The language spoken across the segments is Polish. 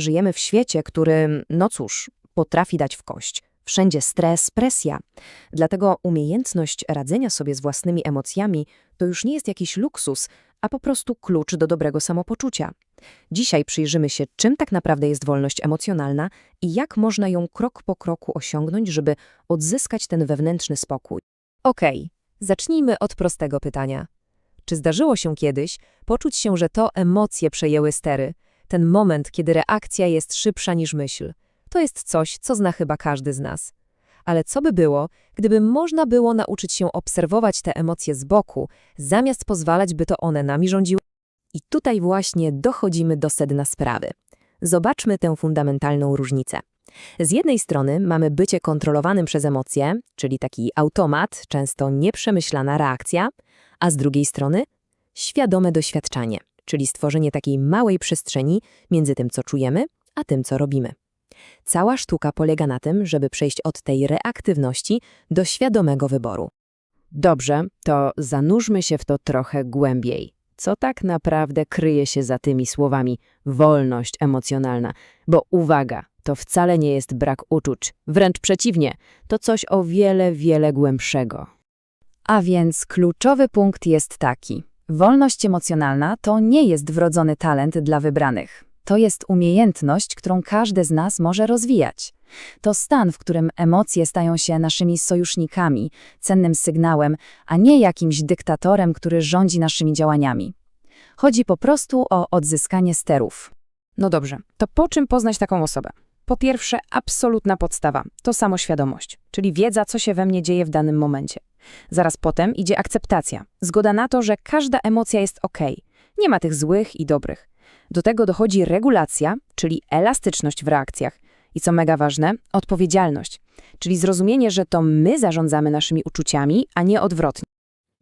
żyjemy w świecie, który, no cóż, potrafi dać w kość. Wszędzie stres, presja. Dlatego umiejętność radzenia sobie z własnymi emocjami to już nie jest jakiś luksus, a po prostu klucz do dobrego samopoczucia. Dzisiaj przyjrzymy się, czym tak naprawdę jest wolność emocjonalna i jak można ją krok po kroku osiągnąć, żeby odzyskać ten wewnętrzny spokój. Okej, zacznijmy od prostego pytania. Czy zdarzyło się kiedyś poczuć się, że to emocje przejęły stery? Ten moment, kiedy reakcja jest szybsza niż myśl. To jest coś, co zna chyba każdy z nas. Ale co by było, gdyby można było nauczyć się obserwować te emocje z boku, zamiast pozwalać, by to one nami rządziły? I tutaj właśnie dochodzimy do sedna sprawy. Zobaczmy tę fundamentalną różnicę. Z jednej strony mamy bycie kontrolowanym przez emocje, czyli taki automat, często nieprzemyślana reakcja, a z drugiej strony świadome doświadczanie, czyli stworzenie takiej małej przestrzeni między tym, co czujemy, a tym, co robimy. Cała sztuka polega na tym, żeby przejść od tej reaktywności do świadomego wyboru. Dobrze, to zanurzmy się w to trochę głębiej. Co tak naprawdę kryje się za tymi słowami wolność emocjonalna? Bo uwaga, to wcale nie jest brak uczuć. Wręcz przeciwnie, to coś o wiele, wiele głębszego. A więc kluczowy punkt jest taki. Wolność emocjonalna to nie jest wrodzony talent dla wybranych. To jest umiejętność, którą każdy z nas może rozwijać. To stan, w którym emocje stają się naszymi sojusznikami, cennym sygnałem, a nie jakimś dyktatorem, który rządzi naszymi działaniami. Chodzi po prostu o odzyskanie sterów. No dobrze, to po czym poznać taką osobę? Po pierwsze, absolutna podstawa to samoświadomość, czyli wiedza, co się we mnie dzieje w danym momencie. Zaraz potem idzie akceptacja, zgoda na to, że każda emocja jest ok, nie ma tych złych i dobrych. Do tego dochodzi regulacja, czyli elastyczność w reakcjach. I co mega ważne, odpowiedzialność, czyli zrozumienie, że to my zarządzamy naszymi uczuciami, a nie odwrotnie.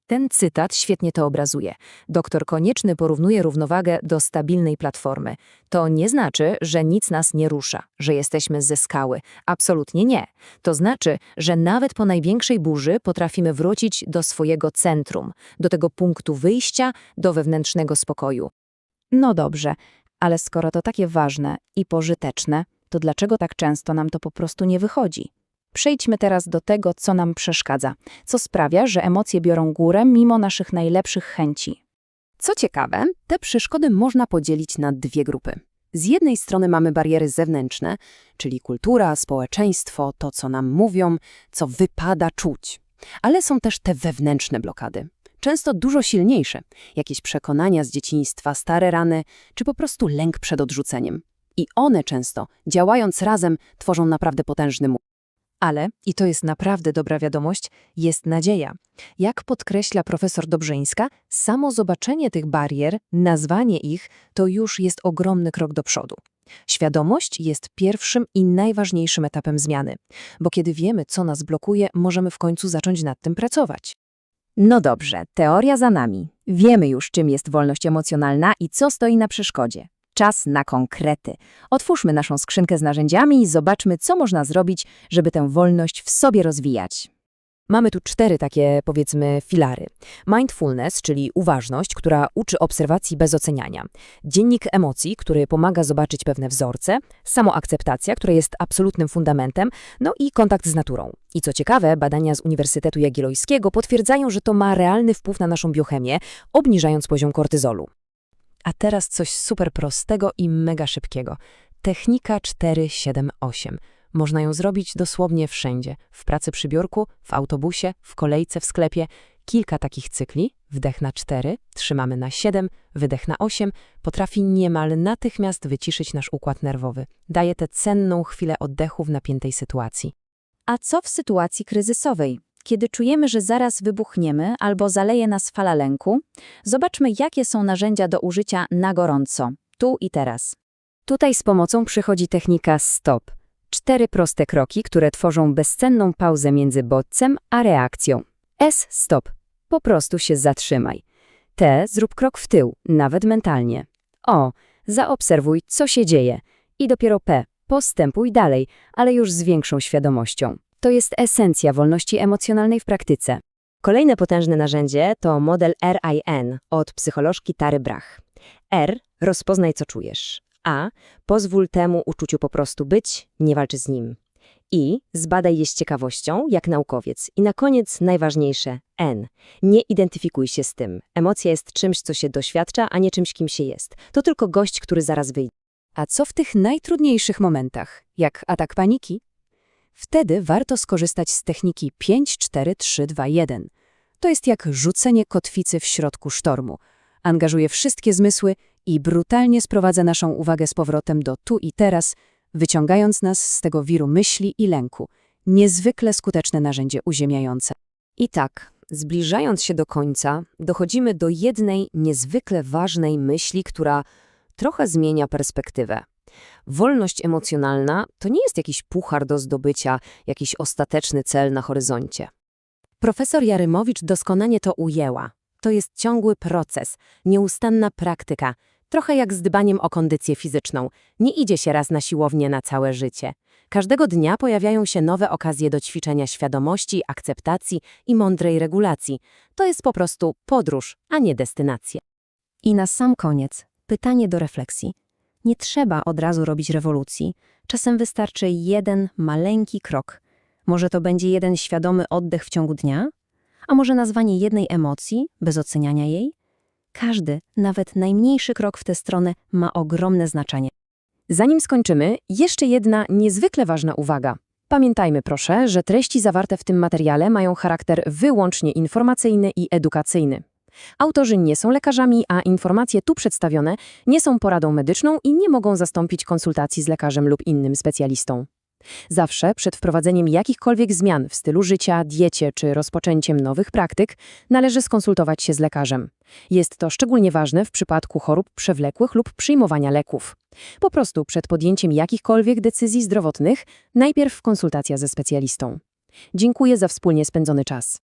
Ten cytat świetnie to obrazuje. Doktor Konieczny porównuje równowagę do stabilnej platformy. To nie znaczy, że nic nas nie rusza, że jesteśmy ze skały. Absolutnie nie. To znaczy, że nawet po największej burzy potrafimy wrócić do swojego centrum, do tego punktu wyjścia, do wewnętrznego spokoju. No dobrze, ale skoro to takie ważne i pożyteczne, to dlaczego tak często nam to po prostu nie wychodzi? Przejdźmy teraz do tego, co nam przeszkadza, co sprawia, że emocje biorą górę mimo naszych najlepszych chęci. Co ciekawe, te przeszkody można podzielić na dwie grupy. Z jednej strony mamy bariery zewnętrzne, czyli kultura, społeczeństwo, to co nam mówią, co wypada czuć. Ale są też te wewnętrzne blokady. Często dużo silniejsze, jakieś przekonania z dzieciństwa, stare rany, czy po prostu lęk przed odrzuceniem. I one często, działając razem, tworzą naprawdę potężny mur. Ale, i to jest naprawdę dobra wiadomość, jest nadzieja. Jak podkreśla profesor Dobrzyńska, samo zobaczenie tych barier, nazwanie ich, to już jest ogromny krok do przodu. Świadomość jest pierwszym i najważniejszym etapem zmiany, bo kiedy wiemy, co nas blokuje, możemy w końcu zacząć nad tym pracować. No dobrze, teoria za nami. Wiemy już, czym jest wolność emocjonalna i co stoi na przeszkodzie. Czas na konkrety. Otwórzmy naszą skrzynkę z narzędziami i zobaczmy, co można zrobić, żeby tę wolność w sobie rozwijać. Mamy tu cztery takie, powiedzmy, filary. Mindfulness, czyli uważność, która uczy obserwacji bez oceniania. Dziennik emocji, który pomaga zobaczyć pewne wzorce. Samoakceptacja, która jest absolutnym fundamentem. No i kontakt z naturą. I co ciekawe, badania z Uniwersytetu Jagiellońskiego potwierdzają, że to ma realny wpływ na naszą biochemię, obniżając poziom kortyzolu. A teraz coś super prostego i mega szybkiego. Technika 478. Można ją zrobić dosłownie wszędzie. W pracy przy biurku, w autobusie, w kolejce, w sklepie. Kilka takich cykli, wdech na 4, trzymamy na 7, wydech na 8, potrafi niemal natychmiast wyciszyć nasz układ nerwowy. Daje tę cenną chwilę oddechu w napiętej sytuacji. A co w sytuacji kryzysowej? Kiedy czujemy, że zaraz wybuchniemy albo zaleje nas fala lęku, zobaczmy, jakie są narzędzia do użycia na gorąco, tu i teraz. Tutaj z pomocą przychodzi technika STOP. Cztery proste kroki, które tworzą bezcenną pauzę między bodźcem a reakcją. S. Stop. Po prostu się zatrzymaj. T. Zrób krok w tył, nawet mentalnie. O. Zaobserwuj, co się dzieje. I dopiero P. Postępuj dalej, ale już z większą świadomością. To jest esencja wolności emocjonalnej w praktyce. Kolejne potężne narzędzie to model RIN od psycholożki Tary Brach. R. Rozpoznaj, co czujesz. A. Pozwól temu uczuciu po prostu być, nie walcz z nim. I. Zbadaj je z ciekawością, jak naukowiec. I na koniec najważniejsze N. Nie identyfikuj się z tym. Emocja jest czymś, co się doświadcza, a nie czymś, kim się jest. To tylko gość, który zaraz wyjdzie. A co w tych najtrudniejszych momentach, jak atak paniki? Wtedy warto skorzystać z techniki 5-4-3-2-1. To jest jak rzucenie kotwicy w środku sztormu. Angażuje wszystkie zmysły i brutalnie sprowadza naszą uwagę z powrotem do tu i teraz, wyciągając nas z tego wiru myśli i lęku. Niezwykle skuteczne narzędzie uziemiające. I tak, zbliżając się do końca, dochodzimy do jednej niezwykle ważnej myśli, która trochę zmienia perspektywę. Wolność emocjonalna to nie jest jakiś puchar do zdobycia, jakiś ostateczny cel na horyzoncie. Profesor Jarymowicz doskonale to ujęła. To jest ciągły proces, nieustanna praktyka, trochę jak z dbaniem o kondycję fizyczną. Nie idzie się raz na siłownię na całe życie. Każdego dnia pojawiają się nowe okazje do ćwiczenia świadomości, akceptacji i mądrej regulacji. To jest po prostu podróż, a nie destynacja. I na sam koniec pytanie do refleksji. Nie trzeba od razu robić rewolucji. Czasem wystarczy jeden maleńki krok. Może to będzie jeden świadomy oddech w ciągu dnia, a może nazwanie jednej emocji bez oceniania jej? Każdy, nawet najmniejszy krok w tę stronę ma ogromne znaczenie. Zanim skończymy, jeszcze jedna niezwykle ważna uwaga. Pamiętajmy proszę, że treści zawarte w tym materiale mają charakter wyłącznie informacyjny i edukacyjny. Autorzy nie są lekarzami, a informacje tu przedstawione nie są poradą medyczną i nie mogą zastąpić konsultacji z lekarzem lub innym specjalistą. Zawsze przed wprowadzeniem jakichkolwiek zmian w stylu życia, diecie czy rozpoczęciem nowych praktyk należy skonsultować się z lekarzem. Jest to szczególnie ważne w przypadku chorób przewlekłych lub przyjmowania leków. Po prostu przed podjęciem jakichkolwiek decyzji zdrowotnych najpierw konsultacja ze specjalistą. Dziękuję za wspólnie spędzony czas.